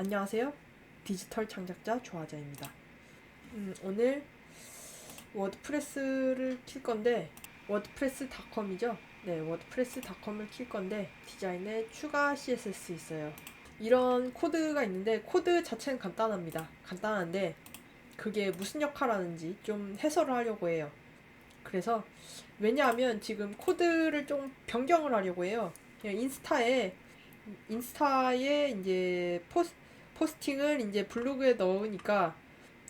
안녕하세요. 디지털 창작자 조아자입니다. 음, 오늘 워드프레스를 킬 건데 워드프레스닷컴이죠. 네, 워드프레스닷컴을 킬 건데 디자인에 추가 CSS 있어요. 이런 코드가 있는데 코드 자체는 간단합니다. 간단한데 그게 무슨 역할 하는지 좀 해설을 하려고 해요. 그래서 왜냐하면 지금 코드를 좀 변경을 하려고 해요. 그냥 인스타에 인스타에 이제 포스, 포스팅을 이제 블로그에 넣으니까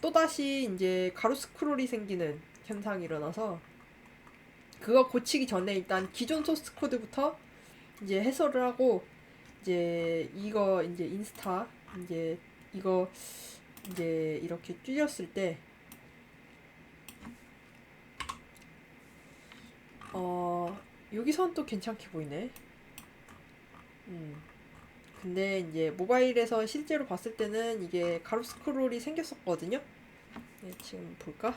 또다시 이제 가로 스크롤이 생기는 현상이 일어나서 그거 고치기 전에 일단 기존 소스 코드부터 이제 해설을 하고 이제 이거 이제 인스타 이제 이거 이제 이렇게 줄였을 때 어, 여기선 또 괜찮게 보이네. 음. 근데 이제 모바일에서 실제로 봤을 때는 이게 가로 스크롤이 생겼었거든요. 네, 지금 볼까?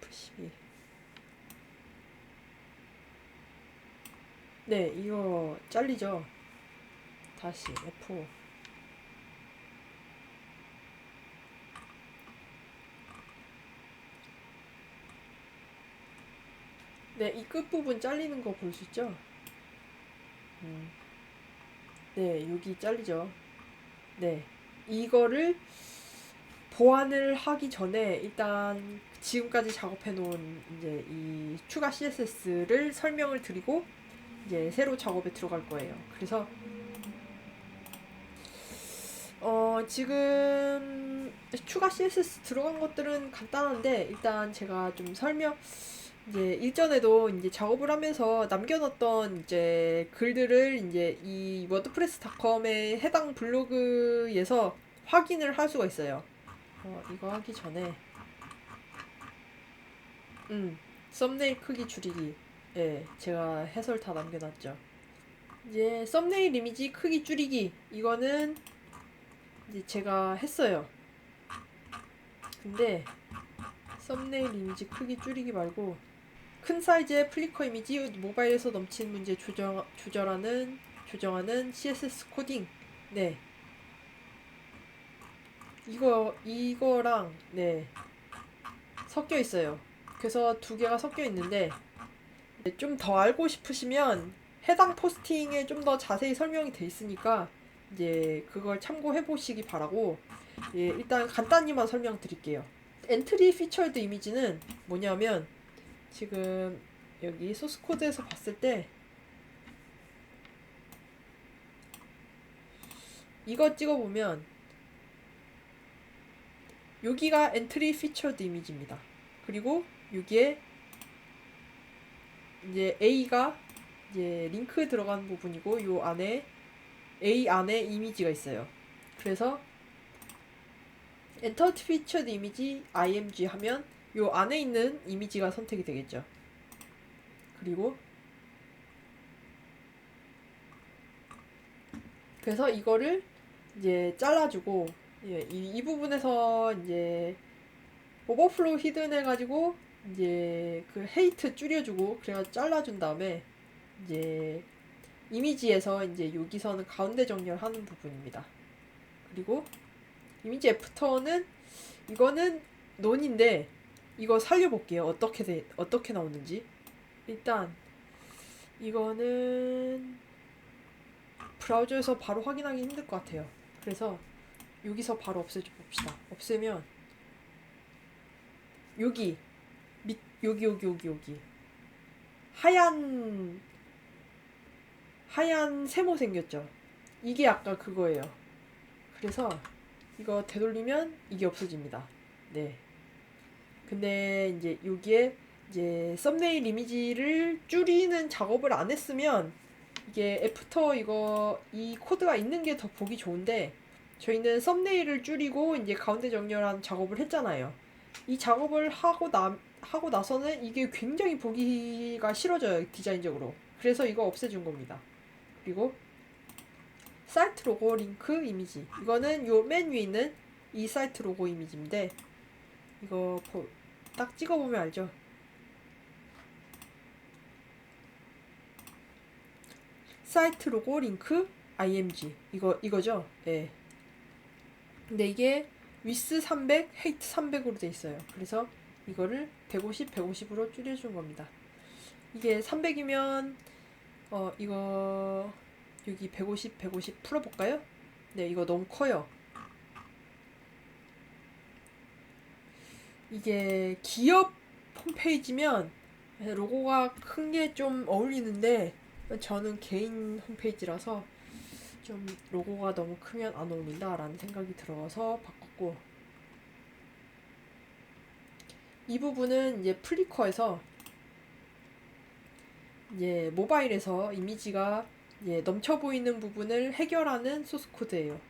F12. 네, 이거 잘리죠. 다시 F5. 네, 이 끝부분 잘리는 거 볼 수 있죠? 음. 네, 여기 잘리죠. 네. 이거를 보완을 하기 전에 일단 지금까지 작업해 놓은 이제 이 추가 CSS를 설명을 드리고 이제 새로 작업에 들어갈 거예요. 그래서 어, 지금 추가 CSS 들어간 것들은 간단한데 일단 제가 좀 설명 이제 일전에도 이제 작업을 하면서 남겨놨던 이제 글들을 이제 이 워드프레스닷컴의 해당 블로그에서 확인을 할 수가 있어요. 어, 이거 하기 전에 음 썸네일 크기 줄이기 예 제가 해설 다 남겨놨죠. 이제 썸네일 이미지 크기 줄이기 이거는 이제 제가 했어요. 근데 썸네일 이미지 크기 줄이기 말고 큰 사이즈의 플리커 이미지 모바일에서 넘치는 문제 조정, 조절하는 조정하는 CSS 코딩. 네. 이거 이거랑 네. 섞여 있어요. 그래서 두 개가 섞여 있는데 좀 더 알고 싶으시면 해당 포스팅에 좀 더 자세히 설명이 돼 있으니까 이제 그걸 참고해 보시기 바라고 예, 일단 간단히만 설명드릴게요. 엔트리 피처드 이미지는 뭐냐면 지금 여기 소스 코드에서 봤을 때 이거 찍어보면 여기가 엔트리 피처드 이미지입니다. 그리고 여기에 이제 A가 이제 링크 들어간 부분이고 요 안에 A 안에 이미지가 있어요. 그래서 엔터 피처드 이미지 img 하면 요 안에 있는 이미지가 선택이 되겠죠. 그리고 그래서 이거를 이제 잘라주고 예, 이, 이 부분에서 이제 오버플로우 히든 해가지고 이제 그 헤이트 줄여주고 그래가 잘라준 다음에 이제 이미지에서 이제 여기서는 가운데 정렬하는 부분입니다. 그리고 이미지 애프터는 이거는 논인데 이거 살려볼게요. 어떻게 돼, 어떻게 나오는지. 일단 이거는 브라우저에서 바로 확인하기 힘들 것 같아요. 그래서 여기서 바로 없애줘 봅시다. 없애면 여기 밑 여기 여기 여기 여기 하얀 하얀 세모 생겼죠. 이게 아까 그거예요. 그래서 이거 되돌리면 이게 없어집니다. 네. 근데 이제 여기에 이제 썸네일 이미지를 줄이는 작업을 안 했으면 이게 애프터 이거 이 코드가 있는 게 더 보기 좋은데 저희는 썸네일을 줄이고 이제 가운데 정렬한 작업을 했잖아요. 이 작업을 하고 나 하고 나서는 이게 굉장히 보기가 싫어져요 디자인적으로. 그래서 이거 없애준 겁니다. 그리고 사이트 로고 링크 이미지 이거는 요 맨 위에 있는 이 사이트 로고 이미지인데 이거 보, 딱 찍어보면 알죠. 사이트 로고 링크 img 이거 이거죠. 예. 근데 이게 위스 300, 헤이트 300으로 돼 있어요. 그래서 이거를 150, 150으로 줄여준 겁니다. 이게 300이면 어 이거 여기 150, 150 풀어볼까요? 네, 이거 너무 커요. 이게 기업 홈페이지면 로고가 큰 게 좀 어울리는데 저는 개인 홈페이지라서 좀 로고가 너무 크면 안 어울린다라는 생각이 들어서 바꿨고 이 부분은 이제 플리커에서 이제 모바일에서 이미지가 이제 넘쳐 보이는 부분을 해결하는 소스 코드예요.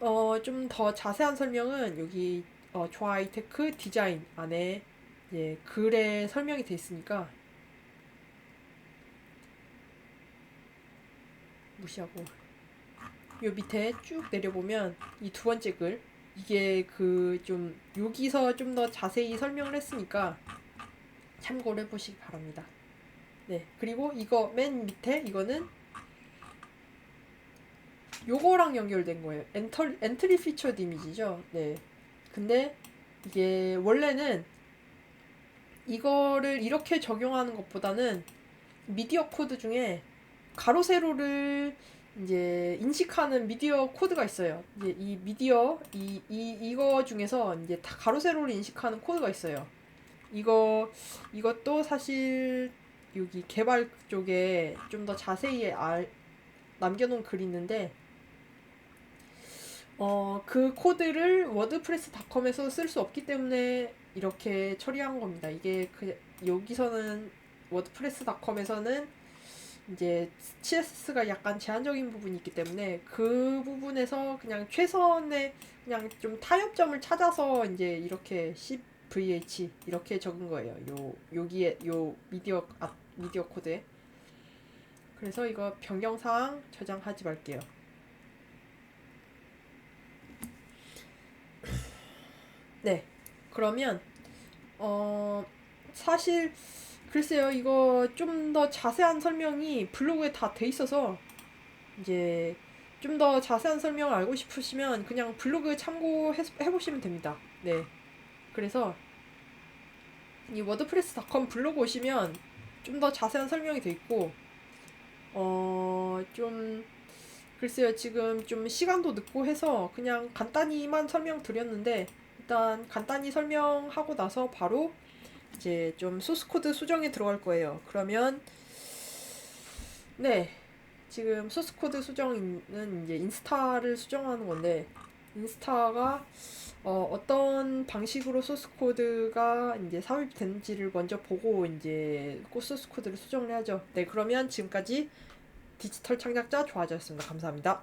어, 좀 더 자세한 설명은 여기 어, 조아이테크 디자인 안에 이제 글에 설명이 돼 있으니까 무시하고 요 밑에 쭉 내려보면 이 두 번째 글 이게 그 좀 여기서 좀 더 자세히 설명을 했으니까 참고를 해보시기 바랍니다. 네 그리고 이거 맨 밑에 이거는 요거랑 연결된 거예요. 엔터, 엔트리 피처드 이미지죠. 네. 근데 이게 원래는 이거를 이렇게 적용하는 것보다는 미디어 코드 중에 가로 세로를 이제 인식하는 미디어 코드가 있어요. 이제 이 미디어 이, 이 이거 중에서 이제 다 가로 세로를 인식하는 코드가 있어요. 이거 이것도 사실 여기 개발 쪽에 좀 더 자세히 알, 남겨놓은 글이 있는데 어, 그 코드를 워드프레스닷컴에서 쓸 수 없기 때문에 이렇게 처리한 겁니다. 이게 그 여기서는 워드프레스닷컴에서는 이제 CSS가 약간 제한적인 부분이 있기 때문에 그 부분에서 그냥 최선의 그냥 좀 타협점을 찾아서 이제 이렇게 CVH 이렇게 적은 거예요. 요 여기에 요 미디어 아, 미디어 코드에 그래서 이거 변경 사항 저장하지 말게요. 네. 그러면 어 사실 글쎄요 이거 좀 더 자세한 설명이 블로그에 다 돼 있어서 이제 좀 더 자세한 설명을 알고 싶으시면 그냥 블로그 참고해 보시면 됩니다. 네. 그래서 이 워드프레스닷컴 블로그 오시면 좀 더 자세한 설명이 돼 있고 어 좀 글쎄요 지금 좀 시간도 늦고 해서 그냥 간단히만 설명 드렸는데 일단 간단히 설명하고 나서 바로 이제 좀 소스 코드 수정에 들어갈 거예요. 그러면 네 지금 소스 코드 수정은 이제 인스타를 수정하는 건데 인스타가 어, 어떤 방식으로 소스 코드가 이제 삽입되는지를 먼저 보고 이제 소스 코드를 수정을 해야죠. 네 그러면 지금까지 디지털 창작자 조아지였습니다. 감사합니다.